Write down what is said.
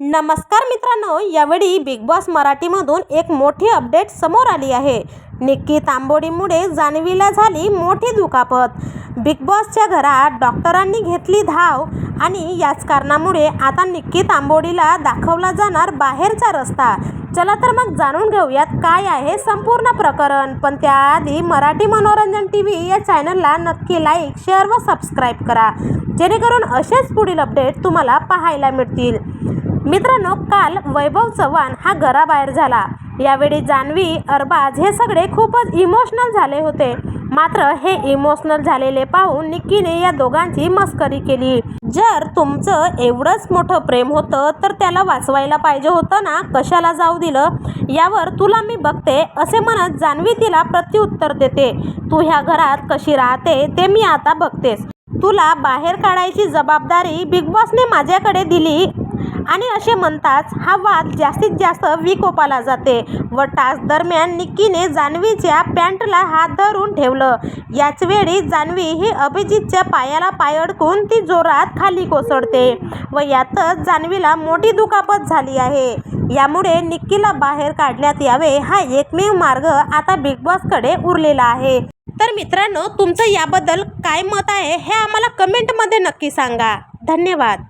नमस्कार मित्रांनो यावेळी बिग बॉस मराठीमधून एक मोठी अपडेट समोर आली आहे. निक्की तांबोडीमुळे जान्हवीला झाली मोठी दुखापत. बिग बॉसच्या घरात डॉक्टरांनी घेतली धाव आणि याच कारणामुळे आता निक्की तांबोडीला दाखवला जाणार बाहेरचा रस्ता. चला तर मग जाणून घेऊयात काय आहे संपूर्ण प्रकरण. पण त्याआधी मराठी मनोरंजन टी व्ही या चॅनलला नक्की लाईक शेअर व सबस्क्राईब करा. जेणेकरून असेच पुढील अपडेट तुम्हाला पाहायला मिळतील. मित्रांनो काल वैभव चव्हाण हा घराबाहेर झाला. यावेळी जान्हवी अरबाज हे सगळे खूपच इमोशनल झाले होते. मात्र हे इमोशनल झालेले पाहून निक्कीने या दोघांची मस्करी केली. जर तुमचं एवढंच मोठं प्रेम होतं तर त्याला वाचवायला पाहिजे होतं ना? कशाला जाऊ दिलं? यावर तुला मी बघते असे म्हणत जान्हवी तिला प्रत्युत्तर देते. तू ह्या घरात कशी राहते ते मी आता बघतेस तुला बाहेर काढायची जबाबदारी बिग बॉसने माझ्याकडे दिली आणि असे म्हणताच हा वाद जास्तीत जास्त विकोपाला जाते व टास दरम्यान निक्कीने जान्हवीच्या पॅन्टला हात धरून ठेवलं. याच वेळी जान्हवी ही अभिजितच्या पायाला पाय अडकून ती जोरात खाली कोसळते व यातच जान्हवीला मोठी दुखापत झाली आहे. यामुळे निक्कीला बाहेर काढण्यात यावे हा एकमेव मार्ग आता बिग बॉसकडे उरलेला आहे. तर मित्रांनो तुमचं याबद्दल काय मत आहे हे आम्हाला कमेंटमध्ये नक्की सांगा. धन्यवाद.